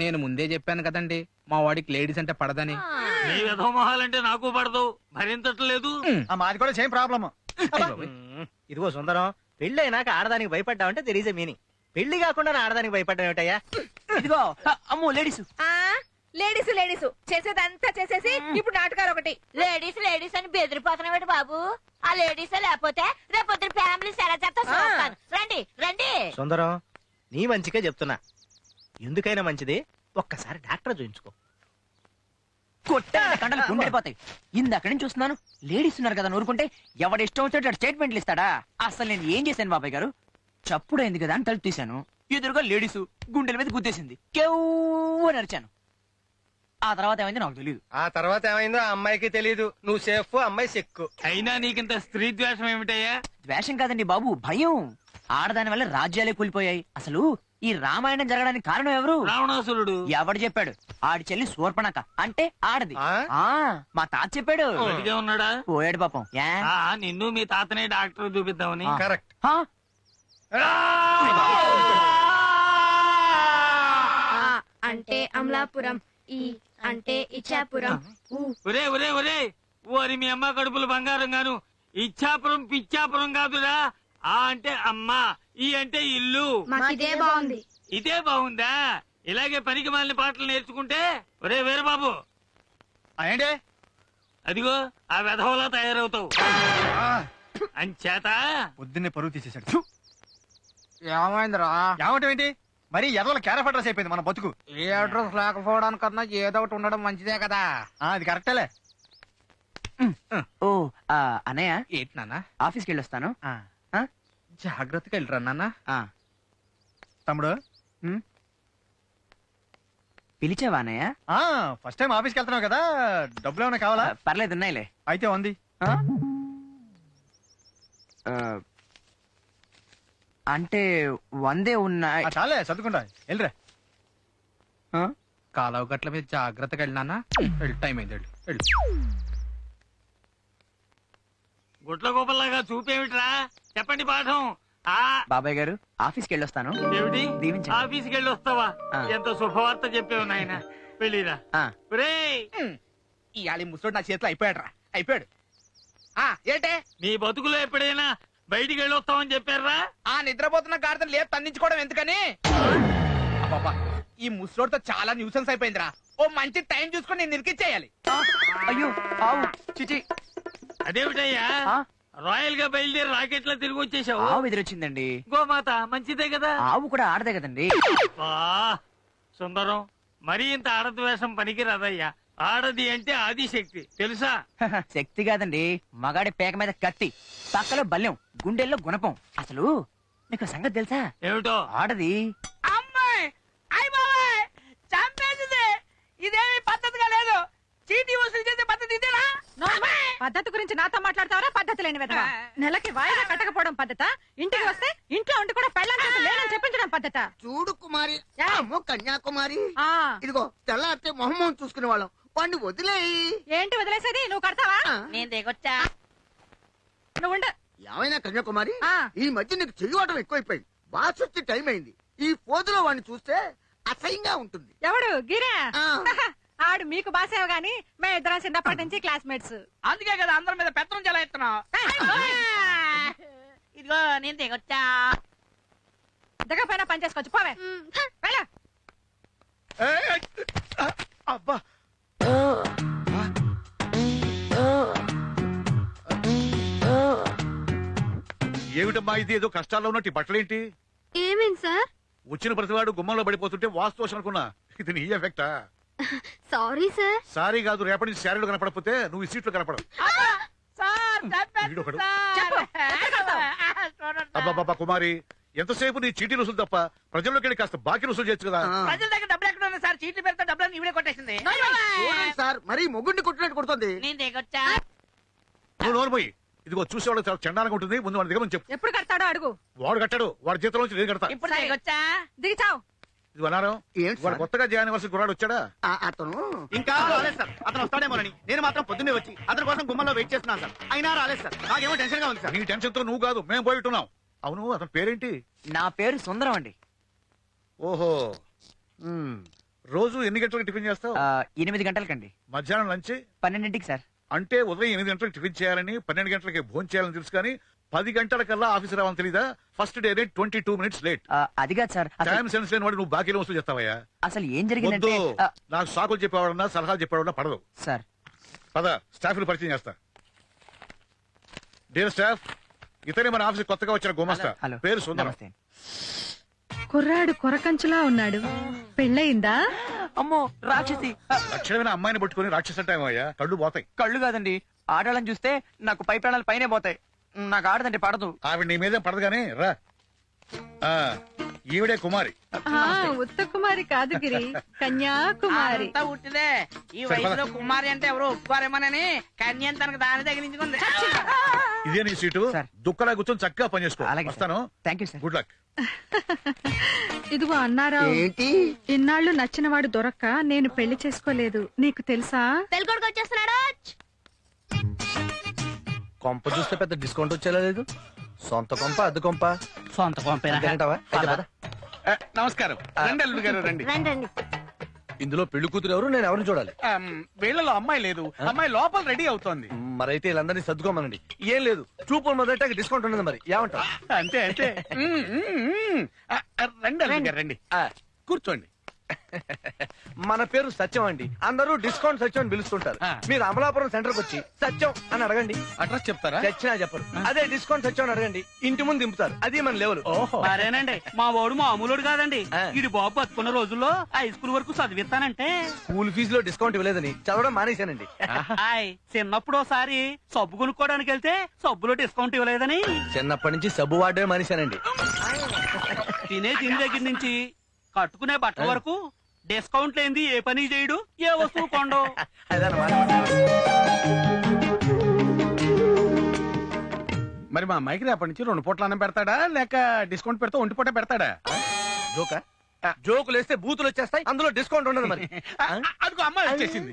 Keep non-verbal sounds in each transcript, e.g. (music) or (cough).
నేను ముందే చెప్పాను కదండి మా వాడికి లేడీస్ అంటే పడదని. నీ విధమొహాలంటే నాకు పడదు భరించట్లేదు ఆ మాది కూడా సేమ్ ప్రాబ్లమ్. ఇదిగో సుందరం పెళ్ళి అయినాక ఆడదానికి భయపడ్డావంటే తెర్ ఈజ్ మీనింగ్ పెళ్ళి కాకుండా ఆడదానికి భయపడ్డా ఏమిటయ్యా? ఇదిగో అమ్మో లేడీస్. ఆ లేడీస్ లేడీస్. చేసేదంతా చేసేసి ఇప్పుడు నాటకాలు ఒకటి. లేడీస్ లేడీస్ అని బెదిరిపోతున్నాడు బాబు? ఆ లేడీస్ లేకపోతే రేపొద్దు ఫ్యామిలీస్ ఎలా చేస్తా చూస్తాను. రండి రండి. సుందరం నీ మంచిగా చెప్తున్నా. ఎందుకైనా మంచిది. ఒక్కసారి డాక్టర్ చూయించుకో. కొట్టే (laughs) కండలు గుండెపోతాయి ఇందక్కడి నుంచి చూస్తున్నాను. లేడీస్ ఉన్నారు కదా నూరుకుంటే ఎవడ ఇష్టం వచ్చేటట్టు స్టేట్మెంట్లు ఇస్తాడా? అసలు నేను ఏం చేశాను బాబాయ్ గారు? చప్పుడైంది కదా అని తలుపు తీశాను. ఎదురుగా లేడీస్ గుండెల మీద గుద్దేసింది. కేవ్ నరిచాను ఆ తర్వాత ఏమైంది నాకు తెలియదు ఆ తర్వాత ఏమైందో ఆ అమ్మాయికి తెలియదు నువ్వు సేఫ్ అమ్మాయి సెక్కు. అయినా నీకింత స్త్రీ ద్వేషం ఏమిటయ్యా? ద్వేషం కాదండి బాబు భయం. ఆడదాని వల్ల రాజ్యాలే కూలిపోయాయి. అసలు ఈ రామాయణం జరగడానికి కారణం ఎవరు? రావణాసురుడు. ఎవడు చెప్పాడు? ఆడి చెల్లి శూర్పణక అంటే ఆడది. ఆ? ఆ మా తాత చెప్పాడు. ఉన్నాడా? పోయాడు పాపం. ఏ? ఆ నిన్ను మీ తాతనే డాక్టర్ చూపిద్దామని. ఆ. కరెక్ట్? ఆ అంటే అమలాపురం. ఈ అంటే ఇచ్చాపురం. ఊ. ఒరే ఒరే ఒరే. ఓరి మీ అమ్మ కడుపులు బంగారం గాను. ఇచ్చాపురం పిచ్చాపురం కాదురా. ఆ అంటే అమ్మ ఈ అంటే ఇల్లు. మాకిదే బాగుంది. ఇదే బాగుందా? ఇలాగే పనికి మాలిన పాటలు నేర్చుకుంటే ఒరే వీరబాబు ఏంటి? అదిగో ఆ వెధవలా తయారవుతావు. అంచేత? పొద్దున్నే పరువు తీసేశాడు! ఏమైందిరా? ఏమంటావు ఏంటి? మరి ఎర్రల క్యారఫ్ అడ్రస్ అయిపోయింది మన బతుకు. ఏ అడ్రస్ లేకపోవడానికన్నా ఏదో ఒకటి ఉండడం మంచిదే కదా. ఆ, అది కరెక్టేలే. ఓ ఆ, అన్నయ్య ఏంటి నాన్న? ఆఫీస్కి వెళ్ళొస్తాను. ఆ, జాగ్రత్తగా వెళ్ళరా నాన్న. ఆ, తమ్ముడు? పిలిచావా అన్నయ్య? ఫస్ట్ టైం ఆఫీస్కి వెళ్తున్నావు కదా. డబ్బులు ఏమైనా కావాలా? పర్లేదు ఉన్నాయిలే. అయితే ఉంది. అంటే వందే ఉన్నాయి చాలే చదువుకుంటా వెళ్ళిరా? కాలువ గట్ల మీద జాగ్రత్తగా వెళ్ళినానా వెళ్ళి టైం అయింది వెళ్ళు. వెళ్ళు. గుట్ల గోపల్లాగా చూపేమిట్రా? చెప్పండి పాఠం. ఆ బాబాయ్ గారు ఆఫీస్కి వెళ్ళొస్తాను. ఏమిటి? దీవించండి. ఆఫీస్కి వెళ్ళి వస్తావా ఆ. ఎంత శుభవార్త చెప్పావు నాయన. వెళ్ళిరా. ఆ, ఇవాళ ఈ ముసలోడు నా చేతిలో అయిపోయాడు రా అయిపోయాడు. ఆ ఏంటే? నీ బతుకులో ఎప్పుడైనా బయటికి వెళ్ళి వస్తామని చెప్పారా? ఆ నిద్రపోతున్న గాడిదలు లేదు తన్నించుకోవడం ఎందుకని? అబ్బబ్బా, ఈ ముసలోడితో చాలా న్యూసెన్స్ అయిపోయిందిరా. ఓ మంచి టైం చూసుకొని నేను నిరికిచ్చేయాలి అయ్యో ఆవు చిచి. అదేమిటయ్యా? ఆ? రాయల్గా బయలుదేరి రాకెట్లో తిరిగి వచ్చేసావు ఆవు ఎదురొచ్చిందండి. గోమాత మంచిదే కదా? ఆవు కూడా ఆడదే కదండి. వా సుందరం మరీ ఇంత ఆడద్వేషం పనికి రాదయ్యా ఆడది అంటే ఆదిశక్తి తెలుసా? శక్తి కాదండి. మగాడి పేక మీద కత్తి పక్కలో బల్యం గుండెల్లో గుణపం. అసలు మీకు సంగతి తెలుసా? ఏమిటో? ఆడది. అమ్మాయి అయ్య బాబాయ్ చంపేసింది. ఇదేమి పద్ధతిగా లేదు. చీటీ వసూలు చేసే పద్ధతి ఇదేనా? పద్ధతి గురించి నాతో మాట్లాడతావరా? పద్ధతి లేని విధవా. నెలకి వాయిదా కట్టకపోవడం పద్ధత? ఇంటికి వస్తే ఇంట్లో ఉండి కూడా పెళ్ళం లేనని చెప్పించడం పద్ధత? చూడు కుమారి. కన్యాకుమారి. ఆ. ఇదిగో తెల్లారితే మొహమ్మం చూసుకునే వాళ్ళం. వాడిని వదిలేయి. ఏంటి వదిలేసేది? నువ్వు కడతావా? నేను దిగొచ్చా. నువ్వు. ఏమైనా కన్యాకుమారి? ఆ. ఈ మధ్య నీకు చెయ్యవటం ఎక్కువైపోయింది. బాస్ వచ్చే టైం అయింది. ఈ పోజులో వాడిని చూస్తే అసహ్యంగా ఉంటుంది. ఎవడు? గిరా? ఆ. ఆడు మీకు బాసేవ గాని మేము ఇద్దరం చిన్నప్పటి నుంచి క్లాస్మేట్స్. అందుకే కదా అందరి మీద పెత్తనం చాలా ఎత్తున్నావు ఇదిగో నేను దిగొచ్చా. దిగపోయినా పని చేసుకోవచ్చు. పోవే. వెళ్ళ. అబ్బా. ఏమిటమ్మా ఇది? ఏదో కష్టాల్లో ఉన్నట్టు ఈ బట్టలేంటి? ఏమేంటి సార్? వచ్చిన ప్రతివాడు గుమ్మంలో పడిపోతుంటే వాస్తు అనుకున్నా. ఇది నీ ఎఫెక్టా? Sorry sir. సారీ కాదు రేపటి నుంచి శారీలో కనపడకపోతే నువ్వు ఈ సీట్లో కనపడవు. వీడొకడు. అబ్బాబ్బా కుమారి ఎంతసేపు నీ చీటీ రుసులు తప్ప ప్రజల్లోకి వెళ్ళి కాస్త బాకీ రుసులు చేయొచ్చు కదా. ప్రజల దగ్గర డబ్బులు ఎక్కడ ఉన్నాయి సార్? చీట్లు పెడితే డబ్బులు ఇవిడే కొట్టేసింది. చూడండి సార్. మరీ మొగుడిని కొట్టినట్టు కొడుతుంది. నేను దిగొచ్చా? నువ్వు నోరు పోయి ఇదిగో చూసేవాళ్ళు చాలా చండాలంగా ఉంటుంది. ముందు వాడి దిగమని చెప్పు. ఎప్పుడు కడతాడో అడుగు. వాడు కట్టాడు వాడి జీతంలో నుంచి నేను కడతా. ఇప్పుడు. దిగొచ్చా? ఇది ఏంటి వాడు సార్? కొత్తగా జాయిన్ అవ్వాల్సిన కుర్రాడు వచ్చాడా? ఆ, అతను ఇంకా రాలేదు సార్. అతను వస్తాడేమోనని నేను మాత్రం పొద్దున్నే వచ్చి అతని కోసం గుమ్మంలో వెయిట్ చేస్తున్నాను సార్. అయినా రాలేదు సార్. నాకేమో టెన్షన్గా ఉంది సార్. నీ టెన్షన్తో నువ్వు కాదు మేము పోయి ఉంటున్నాం. అవును అతని పేరేంటి? నా పేరు సుందరం అండి. ఓహో. ఉమ్. ఎన్ని గంటలకు టిఫిన్ చేస్తావు? ఆ, ఎనిమిది గంటలకండి. మధ్యాహ్నం లంచ్? పన్నెండింటికి సార్. అంటే ఉదయం ఎనిమిది గంటలకు టిఫిన్ చేయాలని పన్నెండు గంటలకి భోజనం చేయాలని తెలుసు కానీ పది గంటలకల్లా ఆఫీస్ రావాలని తెలీదా? First day twenty two minutes late ఆ, అది కాదు సార్. అసలు- టైం సెన్స్ లేని వాడు నువ్వు బాకీలో వస్తూ చేస్తావయ్యా? అసలు ఏం వద్దు. జరిగిందంటే ఆ, నాకు సాకులు చెప్పేవాడన్నా సలహాలు చెప్పేవాడన్నా పడదు. సార్. పద స్టాఫ్ పరిచయం చేస్తా. డియర్ స్టాఫ్ ఇతనే మన ఆఫీస్ కొత్తగా వచ్చిన గుమస్తా. హలో పేరు సుందరం. నమస్తే. కుర్రాడు కొరకంచులా ఉన్నాడు. పెళ్ళయిందా? అమ్మో రాక్షసి. ఆ, లక్షణమైన అమ్మాయిని పట్టుకుని రాక్షస టైం అయ్యా కళ్ళు పోతాయి. కళ్ళు కాదండి. ఆడాలని చూస్తే నాకు పై ప్రాణాలు పైనే పోతాయి. నాకు ఆడదంటే పడదు. ఆవిడ నీ మీదే పడదు కానీ రా. ఆ, ఈవిడే కుమారి. ఆ, ఉత్త కుమారి కాదు గిరి కన్యాకుమారి. అంతా ఉట్టిదే. ఈ వయసులో. కుమారి అంటే ఎవరు ఒప్పుకోరేమోనని కన్యం తనకు దాని తగిలించుకుంది ఇదే నీ సీటు. సార్. దుక్కలా కూర్చొని చక్కగా పనిచేసుకో అలాగే వస్తాను? Thank you sir good luck ఇదిగో అన్నారావు ఏంటి? ఇన్నాళ్ళు నచ్చినవాడు దొరక్క నేను పెళ్ళి చేసుకోలేదు. నీకు తెలుసా? పెళ్ళికొడుకు వచ్చేస్తున్నాడు. కొంప చూస్తే పెద్ద డిస్కౌంట్ వచ్చేలా లేదు. సొంత కొంప అద్దె కొంప. సొంత పద. నమస్కారం. రండి అల్లుడు గారు రండి. రండి రండి ఇందులో పెళ్ళి కూతురు ఎవరు? నేను ఎవరిని చూడాలి? వీళ్ళలో అమ్మాయి లేదు. అమ్మాయి లోపల రెడీ అవుతోంది. మరైతే వీళ్ళందరినీ సర్దుకోమనండి. ఏం లేదు. చూపులు మొదట డిస్కౌంట్ ఉన్నది మరి. ఏమంటావు? అంతే అంతే. రండి రండి. కూర్చోండి. మన పేరు సత్యం అండి. అందరూ డిస్కౌంట్ సత్యం అని పిలుస్తుంటారు. ఆ. మీరు అమలాపురం సెంటర్కి వచ్చి సత్యం అని అడగండి. అడ్రస్ చెప్తారా? చచ్చినా చెప్పరు. అదే డిస్కౌంట్ సత్యం అని అడగండి. ఇంటి ముందు దింపుతారు. అది మన లెవెల్. ఓహో. మరేనండి మా వాడు మామూలుడు కాదండి. ఆ. ఇది బాబు బతుకున్న రోజుల్లో హై స్కూల్ వరకు చదివిస్తానంటే. స్కూల్ ఫీజులో డిస్కౌంట్ ఇవ్వలేదని చదవడం మానేశానండి. హాయ్ చిన్నప్పుడు ఒకసారి సబ్బు కొనుక్కోవడానికి వెళ్తే సబ్బులో డిస్కౌంట్ ఇవ్వలేదని. చిన్నప్పటి నుంచి సబ్బు వాడమే మానేశానండి. తినే తిని దగ్గర నుంచి కట్టుకునే బట్టల వరకు డిస్కౌంట్ లేనిది ఏ పని చేయడు ఏ వస్తువు కొండో (laughs) మరి మా అమ్మాయికి రేపటి నుంచి రెండు పూట్ల అన్నం పెడతాడా? లేక డిస్కౌంట్ పెడితే ఒంటి పూట పెడతాడా? జోకా? జోకులు వేస్తే బూతులు వచ్చేస్తాయి అందులో డిస్కౌంట్ ఉండదు మరి. (laughs) అదిగో అమ్మాయి వచ్చేసింది.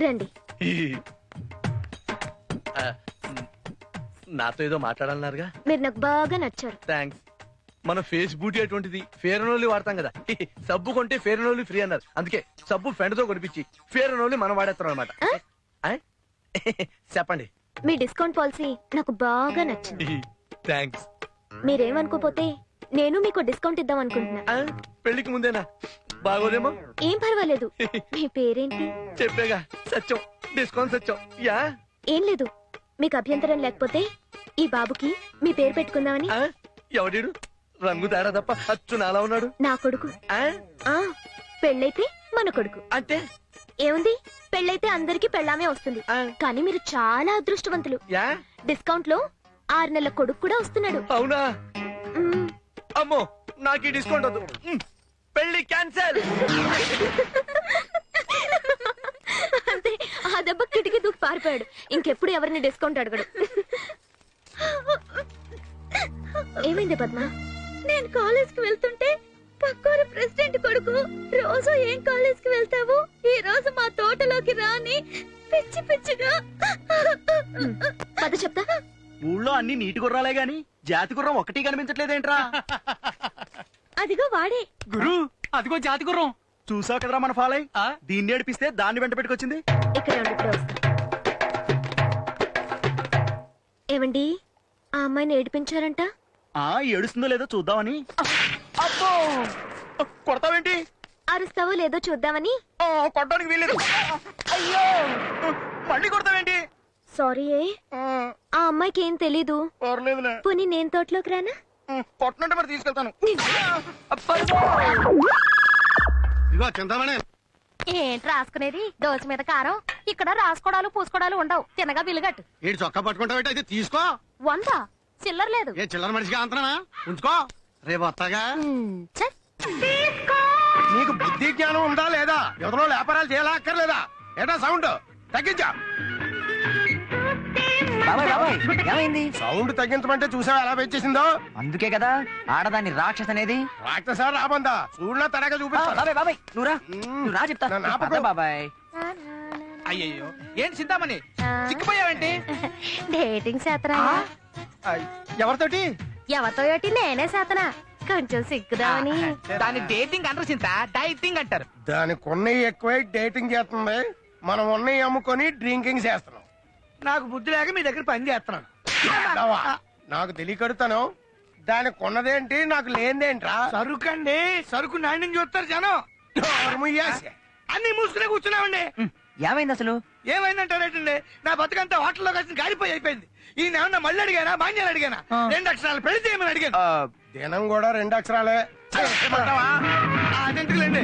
రండి. ఆ, నాతో ఏదో మాట్లాడాలన్నారుగా? మీరు నాకు బాగా నచ్చారు. థ్యాంక్స్ మన ఫేస్ బూటీ అటువంటిది ఫేర్ అండ్ ఓన్లీ వాడతాం కదా. సబ్బు కొంటే ఫేర్ అండ్ ఓన్లీ ఫ్రీ అన్నారు. అందుకే సబ్బు ఫ్రెండ్తో కొనిపించి ఫేర్ అండ్ ఓన్లీ మనం వాడేస్తాం అనమాట (laughs) చెప్పండి. మీ డిస్కౌంట్ పాలసీ నాకు బాగా నచ్చింది. థ్యాంక్స్ మీరేమనుకోపోతే నేను మీకు డిస్కౌంట్ ఇద్దాం అనుకుంటున్నా. పెళ్ళికి ముందేనా? బాగోదేమో? ఏం పర్వాలేదు. మీ పేరేంటి? చెప్పేగా సత్యం. డిస్కౌంట్ సత్యం. యా? ఏం లేదు. మీకు అభ్యంతరం లేకపోతే ఈ బాబుకి మీ పేరు పెట్టుకుందామని. ఆ? ఎవడీడు? రంగు తేడా తప్ప అచ్చు నాలా ఉన్నాడు. నా కొడుకు. ఆ? ఆ పెళ్ళైతే మన కొడుకు. అంటే? ఏముంది? పెళ్ళైతే అందరికి పెళ్ళామే వస్తుంది. ఆ. కానీ మీరు చాలా అదృష్టవంతులు. యా? డిస్కౌంట్లో ఆరు నెలల కొడుకు కూడా వస్తున్నాడు. అవునా? మ్మ్. అమ్మో నాకు ఈ డిస్కౌంట్ వద్దు. పెళ్ళి క్యాన్సల్. అంతే ఆ దెబ్బ కిటికీ దూకి పారిపోయాడు. ఇంకెప్పుడు ఎవరిని డిస్కౌంట్ అడగడు. ఏమైంది పద్మ? నేను కాలేజ్కి వెళ్తుంటే పక్కూరు ప్రెసిడెంట్ కొడుకు రోజు ఏం కాలేజ్కి వెళ్తావు? ఈ రోజు మా తోటలోకి రాని పిచ్చి పిచ్చిగా. పద చెప్తా. ఊళ్ళో అన్ని నీటి గుర్రాలే గాని జాతి గుర్రం ఒకటి కనిపించట్లేదేంట్రా? అదిగో వాడే. గురు అదిగో జాతి గుర్రం చూసావు కదరా మన ఫాలై? దీన్ని ఏడిపిస్తే దాన్ని వెంట పెట్టుకొచ్చింది? ఇక్కడ ఉండు, ఇప్పుడే వస్తా. ఏమండి? ఆ అమ్మాయిని ఏడిపించారంట? ఆ ఏడుస్తుందో లేదో చూద్దామని. అబ్బో! కొడతావేంటి? అరుస్తావో లేదో చూద్దామని. ఆ, కొట్టడానికి వీల్లేదు. అయ్యో! మళ్ళీ కొడతావేంటి? సారీ ఏ. ఆ, ఆ అమ్మాయికి ఏం తెలీదు. పర్లేదులే. పోనీ నేను తోటలోకి రానా? కొట్టనంటే మరి తీసుకెళ్తాను. ఇదిగో చింతామణి ఏంటి రాసుకునేది? దోశ మీద కారం? ఇక్కడ రాసుకోవడాలు పూసుకోవడాలు ఉండవు. తినగా బిల్లుగట్టు ఏడు చొక్కా పట్టుకుంటావు అయితే తీసుకో. వంద? చిల్లర లేదు. ఏ చిల్లర మనిషిగా అంతనా? ఉంచుకో. రేపు వస్తాగా నీకు బుద్ధి జ్ఞానం ఉందా లేదా? ఎవరో వ్యాపారాలు చేయాలా అక్కర్లేదా? ఏటా సౌండ్? తగ్గించా. ఏమైంది? సౌండ్ తగ్గించమంటే చూసావా ఎలా పెంచేసిందో అందుకే కదా ఆడదాన్ని రాక్షస్ అనేది రాక్షసా రాబందా? చూడలా తరగా ఆ, చూపిస్తా బాబాయ్ బాబాయ్ నువ్వు రా. నువ్వు రా చెప్తా. నన్ను ఆపకు. పద బాబాయ్. అయ్యయ్యో ఏంటి చింతామణి సిగ్గుపోయావేంటి డేటింగ్ చేతనా ఎవరితోటి? ఎవరితో నేనే చేతనా కొంచెం సిగ్గుదామని. దాన్ని డేటింగ్ అంటారు చింత డైటింగ్ అంటారు. దానికి ఉన్నవి ఎక్కువై డేటింగ్ చేస్తుంది. మనం ఉన్నవి అమ్ముకొని డ్రింకింగ్ చేస్తున్నాం. నాకు బుద్ధి లేక మీ దగ్గర పని చేస్తున్నాను. నాకు తెలియకడుతాను. దానికి ఉన్నదేంటి నాకు లేనిదేంట్రా? సరుకు అండి సరుకు నాణ్యం చూస్తారు జనం. అన్ని మూసుకునే కూర్చున్నామండి. ఏమైంది అసలు? ఏమైందంటారేటండి నా బతుకంతా హోటల్లో కలిసి గాలిపోయి అయిపోయింది. ఈయన ఏమన్నా మళ్ళీ అడిగానా మాన్యాలు అడిగానా? రెండు అక్షరాలు పెళ్ళి చేయమని అడిగాను. దినం కూడా రెండు అక్షరాలే. అదెందుకులేండి